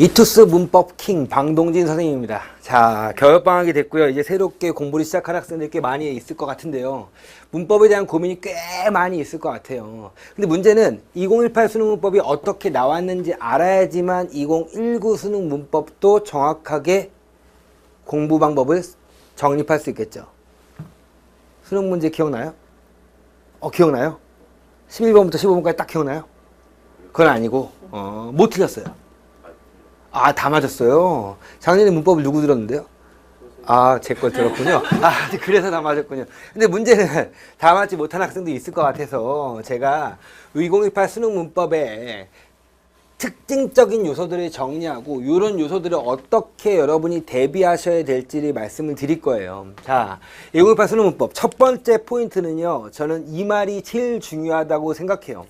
이투스 문법 킹 방동진 선생님입니다. 자, 겨울방학이 됐고요. 이제 새롭게 공부를 시작할 학생들 꽤 많이 있을 것 같은데요. 문법에 대한 고민이 꽤 많이 있을 것 같아요. 근데 문제는 2018 수능 문법이 어떻게 나왔는지 알아야지만 2019 수능 문법도 정확하게 공부 방법을 정립할 수 있겠죠. 수능 문제 기억나요? 어, 기억나요? 11번부터 15번까지 딱 기억나요? 그건 아니고, 어, 못 틀렸어요. 아, 다 맞았어요. 작년에 문법을 누구 들었는데요? 아, 제 걸 들었군요. 아, 그래서 다 맞았군요. 근데 문제는 다 맞지 못한 학생도 있을 것 같아서 제가 2018 수능 문법에 특징적인 요소들을 정리하고 이런 요소들을 어떻게 여러분이 대비하셔야 될지를 말씀을 드릴 거예요. 자, 2018 수능 문법 첫 번째 포인트는요. 저는 이 말이 제일 중요하다고 생각해요.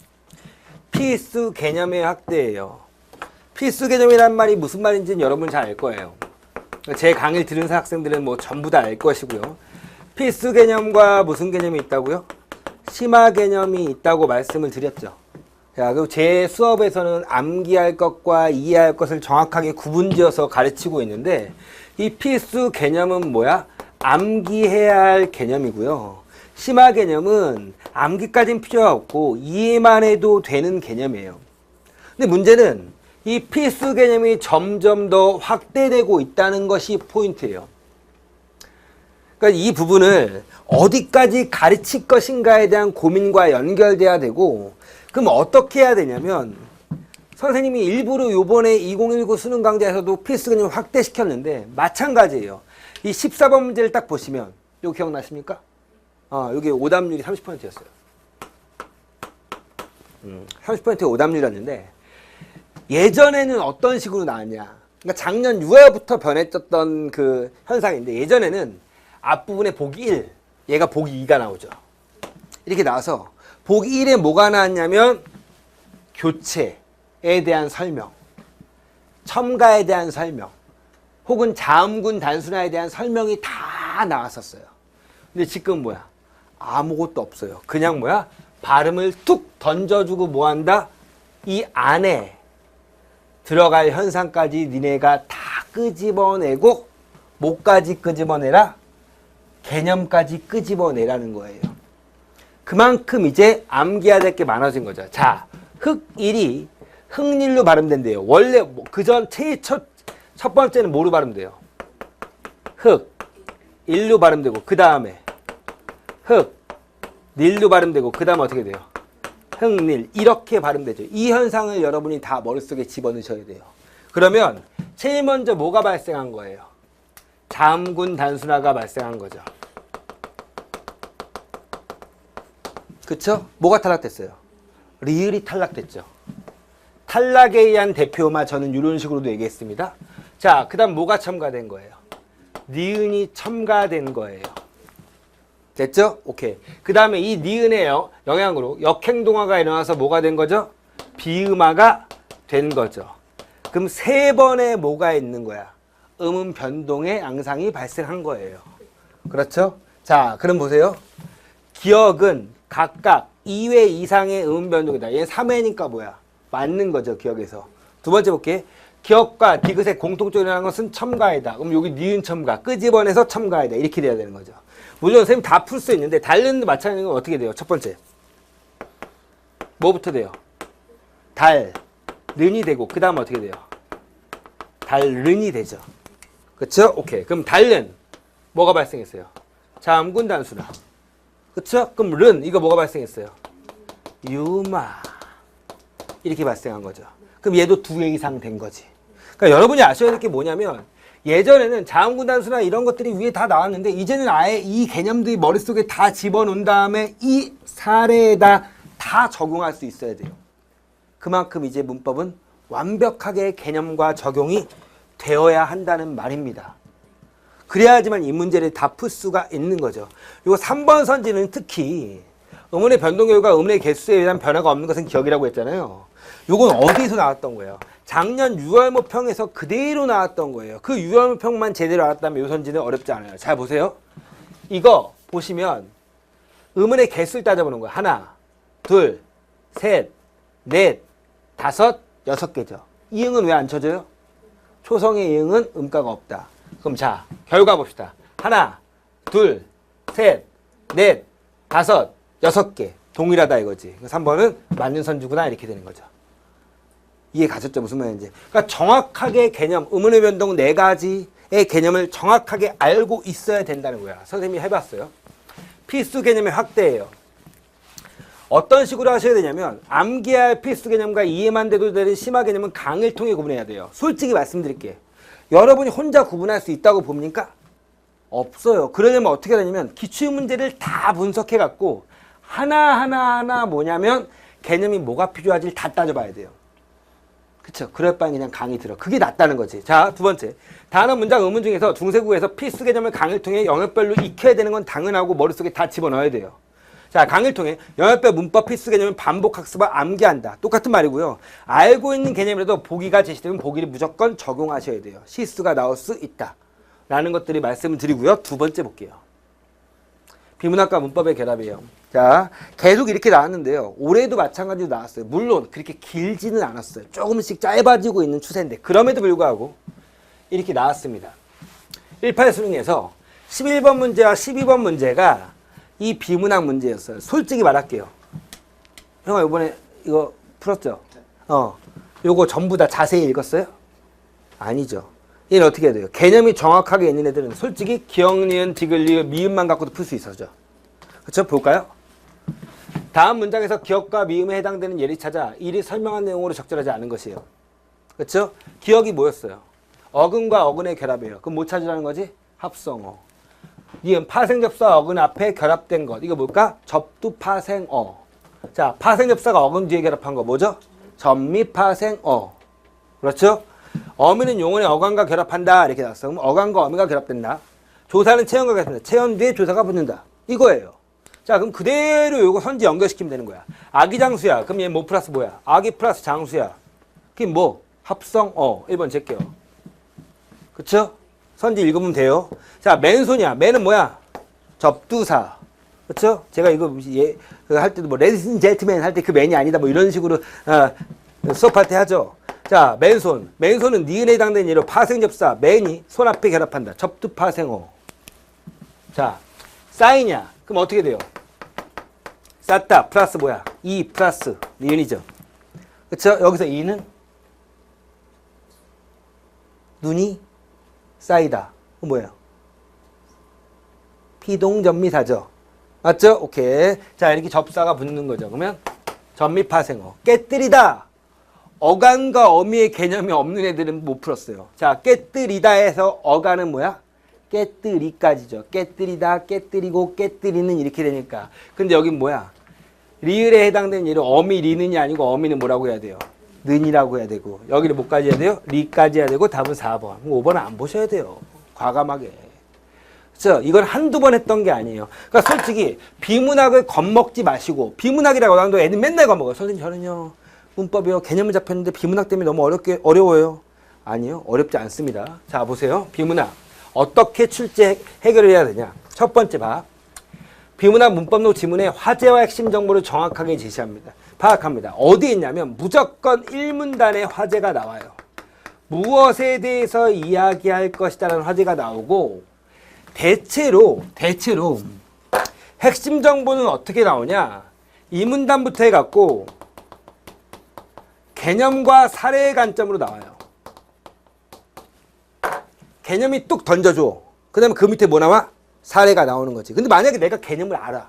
필수 개념의 확대예요. 필수 개념이란 말이 무슨 말인지는 여러분 잘 알 거예요. 제 강의를 들은 학생들은 뭐 전부 다 알 것이고요. 필수 개념과 무슨 개념이 있다고요? 심화 개념이 있다고 말씀을 드렸죠. 자, 그리고 제 수업에서는 암기할 것과 이해할 것을 정확하게 구분지어서 가르치고 있는데 이 필수 개념은 뭐야? 암기해야 할 개념이고요. 심화 개념은 암기까지는 필요 없고 이해만 해도 되는 개념이에요. 근데 문제는 이 필수 개념이 점점 더 확대되고 있다는 것이 포인트예요. 그러니까 이 부분을 어디까지 가르칠 것인가에 대한 고민과 연결돼야 되고 그럼 어떻게 해야 되냐면 선생님이 일부러 요번에 2019 수능 강좌에서도 필수 개념을 확대시켰는데 마찬가지예요. 이 14번 문제를 딱 보시면 이거 기억나십니까? 어, 여기 오답률이 30%였어요. 음, 30% 오답률이었는데 예전에는 어떤 식으로 나왔냐? 그러니까 작년 6월부터 변했었던 그 현상인데 예전에는 앞부분에 보기 1, 얘가 보기 2가 나오죠. 이렇게 나와서 보기 1에 뭐가 나왔냐면 교체에 대한 설명, 첨가에 대한 설명, 혹은 자음군 단순화에 대한 설명이 다 나왔었어요. 근데 지금 뭐야? 아무것도 없어요. 그냥 뭐야? 발음을 툭 던져주고 뭐한다? 이 안에 들어갈 현상까지 니네가 다 끄집어내고 뭐까지 끄집어내라? 개념까지 끄집어내라는 거예요. 그만큼 이제 암기해야 될 게 많아진 거죠. 자, 흑일이 흑일로 발음된대요. 원래 뭐 그전 제일 첫, 첫 번째는 뭐로 발음돼요? 흑, 일로 발음되고 그 다음에 흑, 닐로 발음되고 그 다음에 어떻게 돼요? 흥릴 이렇게 발음되죠. 이 현상을 여러분이 다 머릿속에 집어넣으셔야 돼요. 그러면 제일 먼저 뭐가 발생한 거예요? 자음군 단순화가 발생한 거죠. 그쵸? 뭐가 탈락됐어요? 리을이 탈락됐죠. 탈락에 의한 대표마 저는 이런 식으로도 얘기했습니다. 자, 그 다음 뭐가 첨가된 거예요? 니은이 첨가된 거예요. 됐죠? 오케이. 그 다음에 이 니은의 여- 영향으로 역행동화가 일어나서 뭐가 된 거죠? 비음화가 된 거죠. 그럼 세 번의 뭐가 있는 거야? 음음 변동의 양상이 발생한 거예요. 그렇죠? 자, 그럼 보세요. 기억은 각각 2회 이상의 음음 변동이다. 얘 3회니까 뭐야? 맞는 거죠, 기억에서. 두 번째 볼게. 기억과 디귿의 공통점이 라는 것은 첨가이다. 그럼 여기 니은 첨가, 끄집어내서 첨가이다. 이렇게 돼야 되는 거죠. 물론 선생님 다 풀 수 있는데 달른도 마찬가지인 건 어떻게 돼요? 첫 번째. 뭐부터 돼요? 달, 른이 되고 그 다음 어떻게 돼요? 달른이 되죠. 그쵸? 오케이. 그럼 달른 뭐가 발생했어요? 자음군 단수나. 그쵸? 그럼 른 이거 뭐가 발생했어요? 유마 이렇게 발생한 거죠. 그럼 얘도 두 개 이상 된 거지. 그러니까 여러분이 아셔야 될 게 뭐냐면 예전에는 자음군 단수나 이런 것들이 위에 다 나왔는데 이제는 아예 이 개념들이 머릿속에 다 집어넣은 다음에 이 사례에다 다 적용할 수 있어야 돼요. 그만큼 이제 문법은 완벽하게 개념과 적용이 되어야 한다는 말입니다. 그래야지만 이 문제를 다 풀 수가 있는 거죠. 이거 3번 선지는 특히 음운의 변동 결과 음운의 개수에 의한 변화가 없는 것은 기억이라고 했잖아요. 이건 어디서 나왔던 거예요? 작년 6월 모 평에서 그대로 나왔던 거예요. 그 6월 모 평만 제대로 알았다면 이 선지는 어렵지 않아요. 잘 보세요. 이거 보시면 음운의 개수를 따져보는 거예요. 하나, 둘, 셋, 넷, 다섯, 여섯 개죠. 이응은 왜 안 쳐져요? 초성의 이응은 음가가 없다. 그럼 자, 결과 봅시다. 하나, 둘, 셋, 넷, 다섯, 여섯 개. 동일하다 이거지. 3번은 맞는 선주구나 이렇게 되는 거죠. 이해 가셨죠? 무슨 말인지. 그러니까 정확하게 개념, 의문의 변동 네 가지의 개념을 정확하게 알고 있어야 된다는 거야. 선생님이 해봤어요. 필수 개념의 확대예요. 어떤 식으로 하셔야 되냐면 암기할 필수 개념과 이해만 돼도 되는 심화 개념은 강을 통해 구분해야 돼요. 솔직히 말씀드릴게요. 여러분이 혼자 구분할 수 있다고 봅니까? 없어요. 그러려면 어떻게 하냐면 기출 문제를 다 분석해 갖고 하나하나 하나 뭐냐면 개념이 뭐가 필요한지를 다 따져봐야 돼요. 그쵸. 그럴 바엔 그냥 강의 들어. 그게 낫다는 거지. 자, 두 번째. 단어 문장 의문 중에서 중세국에서 필수 개념을 강을 통해 영역별로 익혀야 되는 건 당연하고 머릿속에 다 집어넣어야 돼요. 자, 강의를 통해 영역별 문법 필수 개념을 반복 학습과 암기한다. 똑같은 말이고요. 알고 있는 개념이라도 보기가 제시되면 보기를 무조건 적용하셔야 돼요. 실수가 나올 수 있다. 라는 것들이 말씀을 드리고요. 두 번째 볼게요. 비문학과 문법의 결합이에요. 자, 계속 이렇게 나왔는데요. 올해도 마찬가지로 나왔어요. 물론 그렇게 길지는 않았어요. 조금씩 짧아지고 있는 추세인데 그럼에도 불구하고 이렇게 나왔습니다. 18 수능에서 11번 문제와 12번 문제가 이 비문학 문제였어요. 솔직히 말할게요. 형아 이번에 이거 풀었죠? 어. 요거 전부 다 자세히 읽었어요? 아니죠. 얘는 어떻게 해야 돼요? 개념이 정확하게 있는 애들은 솔직히 기억, 니은, 디귿, 리을, 미음만 갖고도 풀 수 있어죠. 그렇죠? 볼까요? 다음 문장에서 기억과 미음에 해당되는 예를 찾아 이리 설명한 내용으로 적절하지 않은 것이에요. 그렇죠? 기억이 뭐였어요? 어근과 어근의 결합이에요. 그럼 뭐 찾으라는 거지? 합성어. 니은 파생접사 어근 앞에 결합된 것. 이거 뭘까? 접두 파생어. 자, 파생접사가 어근 뒤에 결합한 거 뭐죠? 전미 파생어. 그렇죠? 어미는 용언의 어간과 결합한다. 이렇게 나왔어. 그럼 어간과 어미가 결합된다. 조사는 체연과 결합된다. 체연 뒤에 조사가 붙는다. 이거예요. 자, 그럼 그대로 요거 선지 연결시키면 되는 거야. 아기 장수야. 그럼 얘 뭐 플러스 뭐야? 아기 플러스 장수야. 그게 뭐? 합성 어. 1번 제게요. 그쵸? 선지 읽으면 돼요. 자, 맨손이야. 맨은 뭐야? 접두사. 그쵸? 제가 이거 예, 그할 때도 뭐, 레디슨 젤트맨 할 때 그 맨이 아니다. 뭐 이런 식으로, 어, 수업할 때 하죠. 자, 맨손. 맨손은 니은에 해당되는 예로 파생접사. 맨이 손 앞에 결합한다. 접두 파생어. 자, 사인이야. 그럼 어떻게 돼요? 쌌다. 플러스 뭐야? 이 플러스 니은이죠. 그쵸? 여기서 이는 눈이 쌓이다. 그 뭐예요? 피동전미사죠. 맞죠? 오케이. 자, 이렇게 접사가 붙는 거죠. 그러면 전미파생어. 깨뜨리다. 어간과 어미의 개념이 없는 애들은 못 풀었어요. 자, 깨뜨리다 해서 어간은 뭐야? 깨뜨리까지죠. 깨뜨리다, 깨뜨리고, 깨뜨리는 이렇게 되니까. 근데 여긴 뭐야? 리을에 해당되는 예로 어미 리는이 아니고 어미는 뭐라고 해야 돼요? 는이라고 해야 되고 여기를 뭐까지 해야 돼요? 리까지 해야 되고 답은 4번. 5번은 안 보셔야 돼요. 과감하게. 그렇죠? 이건 한두 번 했던 게 아니에요. 그러니까 솔직히 비문학을 겁먹지 마시고 비문학이라고 하는 애들 맨날 겁먹어요. 선생님 저는요. 문법이요. 개념을 잡혔는데 비문학 때문에 너무 어렵게 어려워요. 아니요. 어렵지 않습니다. 자, 보세요. 비문학. 어떻게 출제 해- 해결을 해야 되냐? 첫 번째 봐. 비문학 문법록 지문의 화제와 핵심 정보를 정확하게 제시합니다. 파악합니다. 어디 있냐면 무조건 1문단에 화제가 나와요. 무엇에 대해서 이야기할 것이다 라는 화제가 나오고 대체로 대체로 핵심 정보는 어떻게 나오냐? 이 문단부터 해갖고 개념과 사례의 관점으로 나와요. 개념이 뚝 던져줘. 그 다음에 그 밑에 뭐 나와? 사례가 나오는 거지. 근데 만약에 내가 개념을 알아.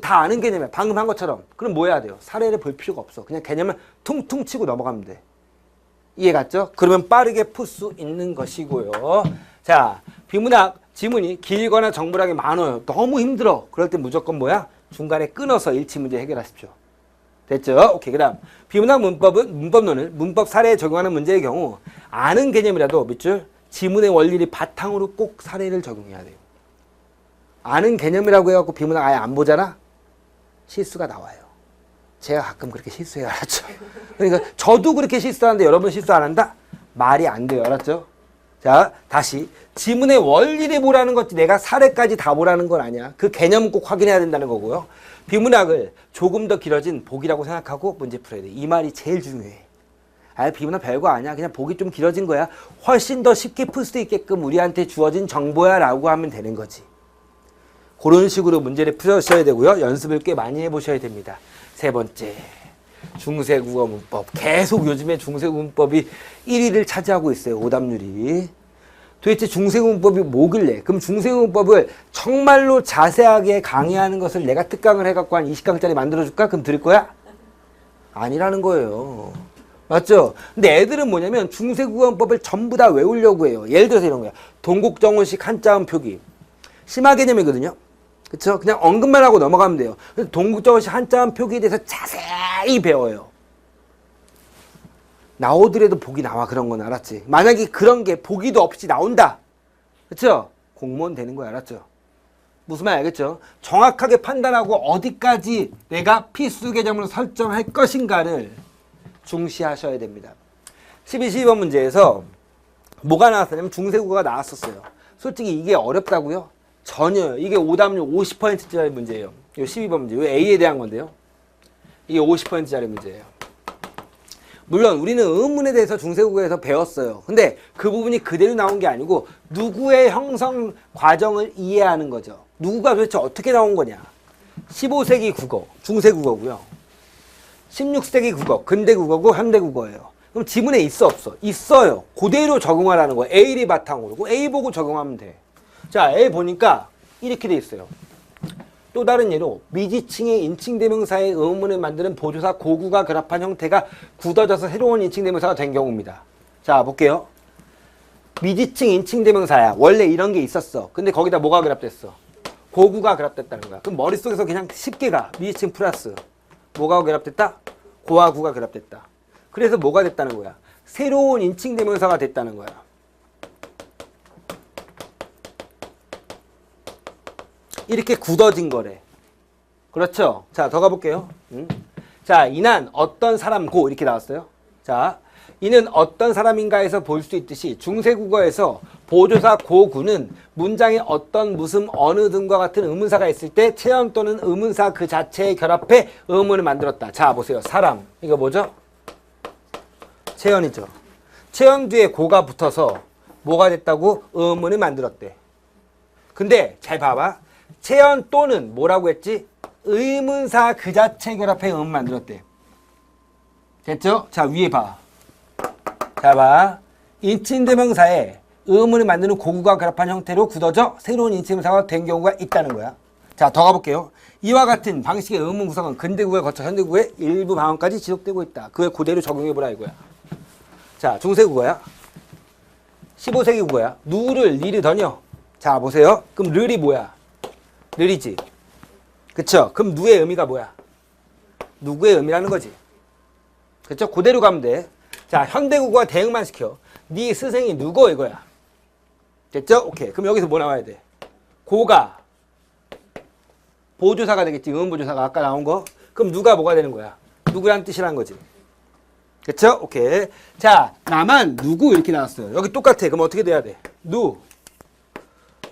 다 아는 개념이야. 방금 한 것처럼. 그럼 뭐 해야 돼요? 사례를 볼 필요가 없어. 그냥 개념을 퉁퉁 치고 넘어가면 돼. 이해 갔죠? 그러면 빠르게 풀 수 있는 것이고요. 자, 비문학 지문이 길거나 정보량이 많아요. 너무 힘들어. 그럴 때 무조건 뭐야? 중간에 끊어서 일치 문제 해결하십시오. 됐죠? 오케이. 그 다음. 비문학 문법은, 문법론을 문법 사례에 적용하는 문제의 경우 아는 개념이라도 밑줄 지문의 원리를 바탕으로 꼭 사례를 적용해야 돼요. 아는 개념이라고 해갖고 비문학 아예 안 보잖아? 실수가 나와요. 제가 가끔 그렇게 실수해요. 알았죠? 그러니까 저도 그렇게 실수하는데 여러분 실수 안 한다? 말이 안 돼요. 알았죠? 자, 다시. 지문의 원리를 보라는 거지 내가 사례까지 다 보라는 건 아니야. 그 개념은 꼭 확인해야 된다는 거고요. 비문학을 조금 더 길어진 복이라고 생각하고 문제 풀어야 돼. 이 말이 제일 중요해. 아, 비문화 별거 아니야. 그냥 보기 좀 길어진 거야. 훨씬 더 쉽게 풀 수 있게끔 우리한테 주어진 정보야 라고 하면 되는 거지. 그런 식으로 문제를 풀으셔야 되고요. 연습을 꽤 많이 해보셔야 됩니다. 세 번째, 중세국어 문법. 계속 요즘에 중세국어 문법이 1위를 차지하고 있어요. 오답률이. 도대체 중세국어 문법이 뭐길래? 그럼 중세국어 문법을 정말로 자세하게 강의하는 것을 내가 특강을 해갖고 한 20강짜리 만들어줄까? 그럼 들을 거야? 아니라는 거예요. 맞죠? 근데 애들은 뭐냐면 중세국어문법을 전부 다 외우려고 해요. 예를 들어서 이런 거야. 동국정원식 한자음 표기. 심화 개념이거든요. 그쵸? 그냥 언급만 하고 넘어가면 돼요. 동국정원식 한자음 표기에 대해서 자세히 배워요. 나오더라도 복이 나와 그런 건 알았지. 만약에 그런 게 보기도 없이 나온다. 그쵸? 공무원 되는 거 알았죠? 무슨 말 알겠죠? 정확하게 판단하고 어디까지 내가 필수 개념으로 설정할 것인가를 중시하셔야 됩니다. 12, 12번 문제에서 뭐가 나왔었냐면 중세국어가 나왔었어요. 솔직히 이게 어렵다고요? 전혀요. 이게 오답률 50%짜리 문제예요. 이 12번 문제. 이 A에 대한 건데요. 이게 50%짜리 문제예요. 물론 우리는 의문에 대해서 중세국어에서 배웠어요. 근데 그 부분이 그대로 나온 게 아니고 누구의 형성 과정을 이해하는 거죠. 누구가 도대체 어떻게 나온 거냐. 15세기 국어, 중세 국어고요. 16세기 국어, 근대 국어고 현대 국어예요. 그럼 지문에 있어 없어? 있어요. 그대로 적용하라는 거예요. A를 바탕으로. 그 A 보고 적용하면 돼. 자, A 보니까 이렇게 돼 있어요. 또 다른 예로 미지층의 인칭 대명사의 의문을 만드는 보조사 고구가 결합한 형태가 굳어져서 새로운 인칭 대명사가 된 경우입니다. 자, 볼게요. 미지층 인칭 대명사야. 원래 이런 게 있었어. 근데 거기다 뭐가 결합됐어? 고구가 결합됐다는 거야. 그럼 머릿속에서 그냥 쉽게 가. 미지층 플러스. 뭐가 결합됐다? 고와 구가 결합됐다. 그래서 뭐가 됐다는 거야? 새로운 인칭 대명사가 됐다는 거야. 이렇게 굳어진 거래. 그렇죠? 자, 더 가볼게요. 음. 자, 이난 어떤 사람 고 이렇게 나왔어요. 자, 이는 어떤 사람인가에서 볼 수 있듯이 중세 국어에서 보조사 고구는 문장에 어떤 무슨 어느 등과 같은 의문사가 있을 때 체험 또는 의문사 그 자체에 결합해 의문을 만들었다. 자, 보세요. 사람. 이거 뭐죠? 체연이죠. 체연 뒤에 고가 붙어서 뭐가 됐다고 의문을 만들었대. 근데 잘 봐봐. 체연 또는 뭐라고 했지? 의문사 그 자체 결합해 의문 만들었대. 됐죠? 자, 위에 봐. 자, 봐. 인칭대명사에 의문을 만드는 고구가 결합한 형태로 굳어져 새로운 인칭대명사가 된 경우가 있다는 거야. 자, 더 가볼게요. 이와 같은 방식의 의문 구성은 근대국어에 거쳐 현대국어의 일부 방언까지 지속되고 있다. 그걸 그대로 적용해보라 이거야. 자, 중세국어야. 15세기 국어야. 누를 리를 더녀. 자, 보세요. 그럼 르이 뭐야? 르이지. 그쵸? 그럼 누의 의미가 뭐야? 누구의 의미라는 거지. 그쵸? 그대로 가면 돼. 자, 현대국어와 대응만 시켜. 네 스승이 누구 이거야. 됐죠? 오케이. 그럼 여기서 뭐 나와야 돼? 고가 보조사가 되겠지. 의문보조사가 아까 나온 거. 그럼 누가 뭐가 되는 거야? 누구란 뜻이란 거지. 그쵸? 오케이. 자, 나만 누구 이렇게 나왔어요. 여기 똑같아. 그럼 어떻게 돼야 돼? 누,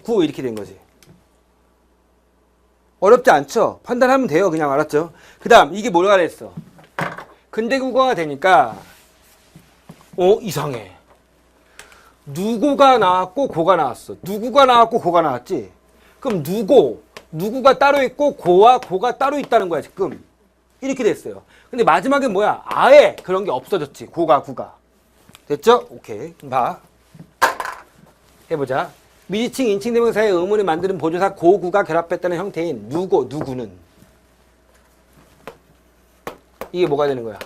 구 이렇게 된 거지. 어렵지 않죠? 판단하면 돼요. 그냥 알았죠? 그 다음, 이게 뭐가 됐어? 근대 국어가 되니까, 어, 이상해. 누구가 나왔고, 고가 나왔어. 누구가 나왔고, 고가 나왔지? 그럼 누구, 누구가 따로 있고, 고와 고가 따로 있다는 거야, 지금. 이렇게 됐어요. 근데 마지막에 뭐야? 아예 그런 게 없어졌지. 고가, 구가. 됐죠? 오케이. 봐. 해보자. 미지층 인칭 대명사의 의문을 만드는 보조사 고구가 결합했다는 형태인 누고, 누구는. 이게 뭐가 되는 거야?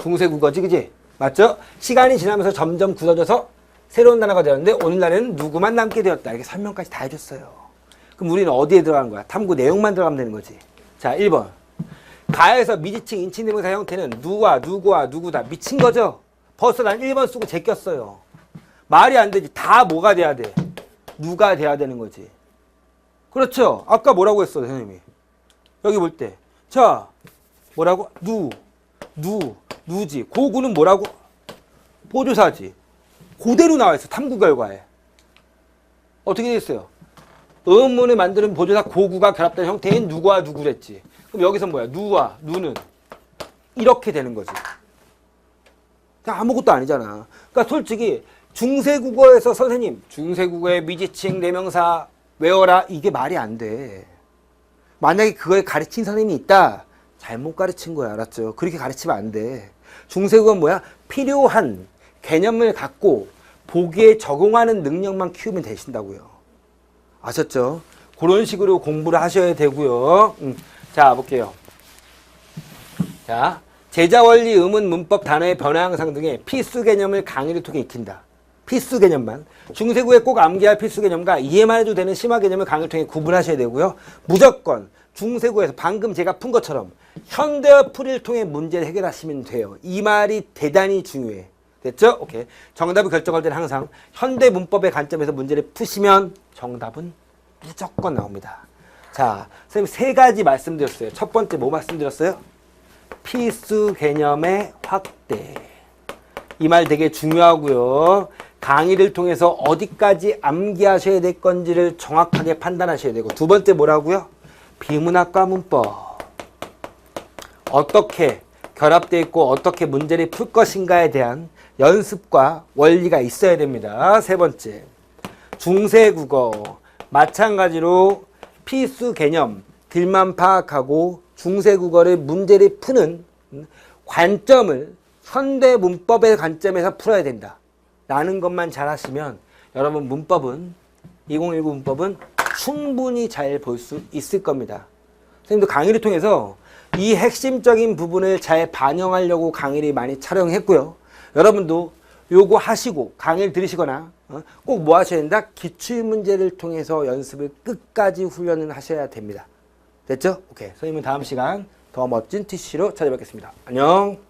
중세 국어지, 그지? 맞죠? 시간이 지나면서 점점 굳어져서 새로운 단어가 되었는데 오늘날에는 누구만 남게 되었다. 이렇게 설명까지 다 해줬어요. 그럼 우리는 어디에 들어가는 거야? 탐구 내용만 들어가면 되는 거지. 자, 1번. 가에서 미지층 인칭 대명사 형태는 누와 누구와 누구다. 미친 거죠? 벌써 난 1번 쓰고 제꼈어요. 말이 안 되지. 다 뭐가 돼야 돼? 누가 돼야 되는 거지. 그렇죠? 아까 뭐라고 했어, 선생님이? 여기 볼 때. 자, 뭐라고? 누, 누, 누지. 고구는 뭐라고? 보조사지. 그대로 나와 있어, 탐구 결과에. 어떻게 됐어요? 의문을 만드는 보조사 고구가 결합된 형태인 누구와 누구랬지. 그럼 여기서 뭐야? 누와 누는 이렇게 되는 거지. 그냥 아무것도 아니잖아. 그러니까 솔직히 중세국어에서 선생님 중세국어의 미지칭 대명사 외워라 이게 말이 안 돼. 만약에 그걸 가르친 선생님이 있다. 잘못 가르친 거야, 알았죠? 그렇게 가르치면 안 돼. 중세국어는 뭐야? 필요한 개념을 갖고 보기에 적용하는 능력만 키우면 되신다고요. 아셨죠? 그런 식으로 공부를 하셔야 되고요. 음, 자, 볼게요. 자, 제자 원리, 의문, 문법, 단어의 변화 양상 등의 필수 개념을 강의를 통해 익힌다. 필수 개념만. 중세구에 꼭 암기할 필수 개념과 이해만 해도 되는 심화 개념을 강의를 통해 구분하셔야 되고요. 무조건 중세구에서 방금 제가 푼 것처럼 현대어 풀이를 통해 문제를 해결하시면 돼요. 이 말이 대단히 중요해. 됐죠? 오케이. 정답을 결정할 때는 항상 현대 문법의 관점에서 문제를 푸시면 정답은 무조건 나옵니다. 자, 선생님 세 가지 말씀드렸어요. 첫 번째 뭐 말씀드렸어요? 필수 개념의 확대. 이 말 되게 중요하고요. 강의를 통해서 어디까지 암기하셔야 될 건지를 정확하게 판단하셔야 되고 두 번째 뭐라고요? 비문학과 문법. 어떻게 결합되어 있고 어떻게 문제를 풀 것인가에 대한 연습과 원리가 있어야 됩니다. 세 번째, 중세 국어. 마찬가지로 필수 개념 들만 파악하고 중세 국어를 문제를 푸는 관점을 현대 문법의 관점에서 풀어야 된다. 라는 것만 잘 하시면 여러분 문법은 2019 문법은 충분히 잘 볼 수 있을 겁니다. 선생님도 강의를 통해서 이 핵심적인 부분을 잘 반영하려고 강의를 많이 촬영했고요. 여러분도 요거 하시고 강의를 들으시거나 꼭 뭐 하셔야 된다? 기출 문제를 통해서 연습을 끝까지 훈련을 하셔야 됩니다. 됐죠? 오케이. 선생님은 다음 시간 더 멋진 TC로 찾아뵙겠습니다. 안녕.